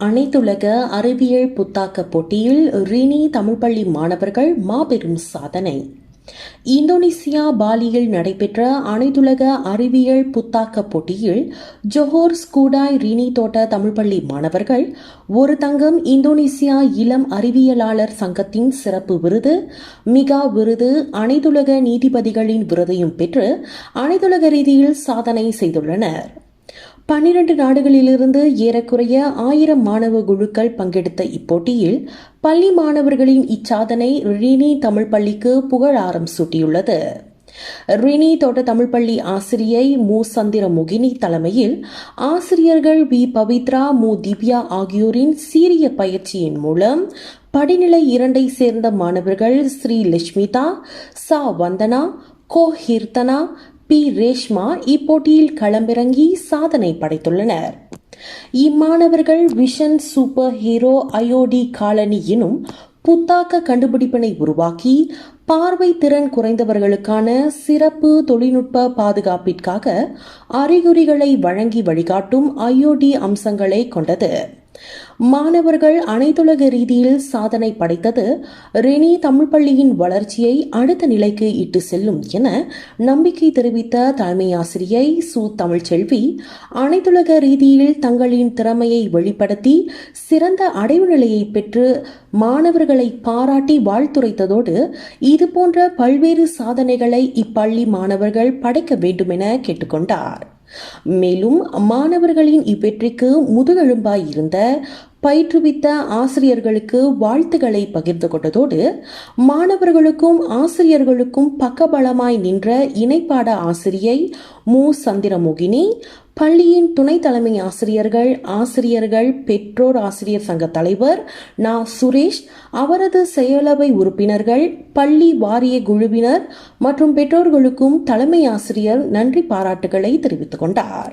அனைத்துலக அறிவியல் புத்தாக்க போட்டியில் ரினி தமிழ்ப்பள்ளி மாணவர்கள் மாபெரும் சாதனை. இந்தோனேசியா பாலியில் நடைபெற்ற அனைத்துலக அறிவியல் புத்தாக்க போட்டியில் ஜொஹோர் ஸ்கூடாய் ரினி தோட்ட தமிழ்ப்பள்ளி மாணவர்கள் ஒரு தங்கம் இந்தோனேசியா இளம் அறிவியலாளர் சங்கத்தின் சிறப்பு விருது மிகா விருது அனைத்துலக நீதிபதிகளின் விருதையும் பெற்று அனைத்துலக ரீதியில் சாதனை செய்துள்ளனர். பன்னிரண்டு நாடுகளிலிருந்து ஏறக்குறைய ஆயிரம் மாணவ குழுக்கள் பங்கெடுத்த இப்போட்டியில் பள்ளி மாணவர்களின் இச்சாதனை ரினி தமிழ் பள்ளிக்கு புகழாரம் சூட்டியுள்ளது. ரினி தோட்ட தமிழ் பள்ளி ஆசிரியை மு. சந்திர முகினி தலைமையில் ஆசிரியர்கள் வி பவித்ரா மு. திவ்யா ஆகியோரின் சீரிய பயிற்சியின் மூலம் படிநிலை இரண்டை சேர்ந்த மாணவர்கள் ஸ்ரீ லட்சுமிதா சா. வந்தனா கோ. ஹீர்த்தனா பி. ரேஷ்மா இப்போட்டியில் களமிறங்கி சாதனை படைத்துள்ளனர். இம்மாணவர்கள் விஷன் சூப்பர் ஹீரோ அயோடி காலனி எனும் புத்தாக்க கண்டுபிடிப்பினை உருவாக்கி பார்வை திறன் குறைந்தவர்களுக்கான சிறப்பு தொழில்நுட்ப பாதுகாப்பிற்காக அறிகுறிகளை வழங்கி வழிகாட்டும் ஐஓடி அம்சங்களை கொண்டது. மாணவர்கள் அனைத்துலக ரீதியில் சாதனை படைத்தது ரெனி தமிழ் பள்ளியின் வளர்ச்சியை அடுத்த நிலைக்கு இட்டு செல்லும் என நம்பிக்கை தெரிவித்த தலைமை ஆசிரியை சு. தமிழ்ச்செல்வி அனைத்துலக ரீதியில் தங்களின் திறமையை வெளிப்படுத்தி சிறந்த அடைவு நிலையை பெற்று மாணவர்களை பாராட்டி வாழ்த்துரைத்ததோடு இதுபோன்ற பல்வேறு சாதனைகளை இப்பள்ளி மாணவர்கள் படைக்க வேண்டுமென கேட்டுக்கொண்டார். மேலும் மாணவர்களின் இவ்வெற்றிக்கு முதுகெலும்பாய் இருந்த பயிற்றுவித்த ஆசிரியர்களுக்கு வாழ்த்துக்களை பகிர்ந்து கொண்டதோடு மாணவர்களுக்கும் ஆசிரியர்களுக்கும் பக்கபலமாய் நின்ற இணைப்பாட ஆசிரியை மு. சந்திரமோகினி பள்ளியின் துணை தலைமை ஆசிரியர்கள் ஆசிரியர்கள் பெற்றோர் ஆசிரியர் சங்க தலைவர் நா. சுரேஷ் அவரது செயலவை உறுப்பினர்கள் பள்ளி வாரிய குழுவினர் மற்றும் பெற்றோர்களுக்கும் தலைமை ஆசிரியர் நன்றி பாராட்டுகளை தெரிவித்துக் கொண்டார்.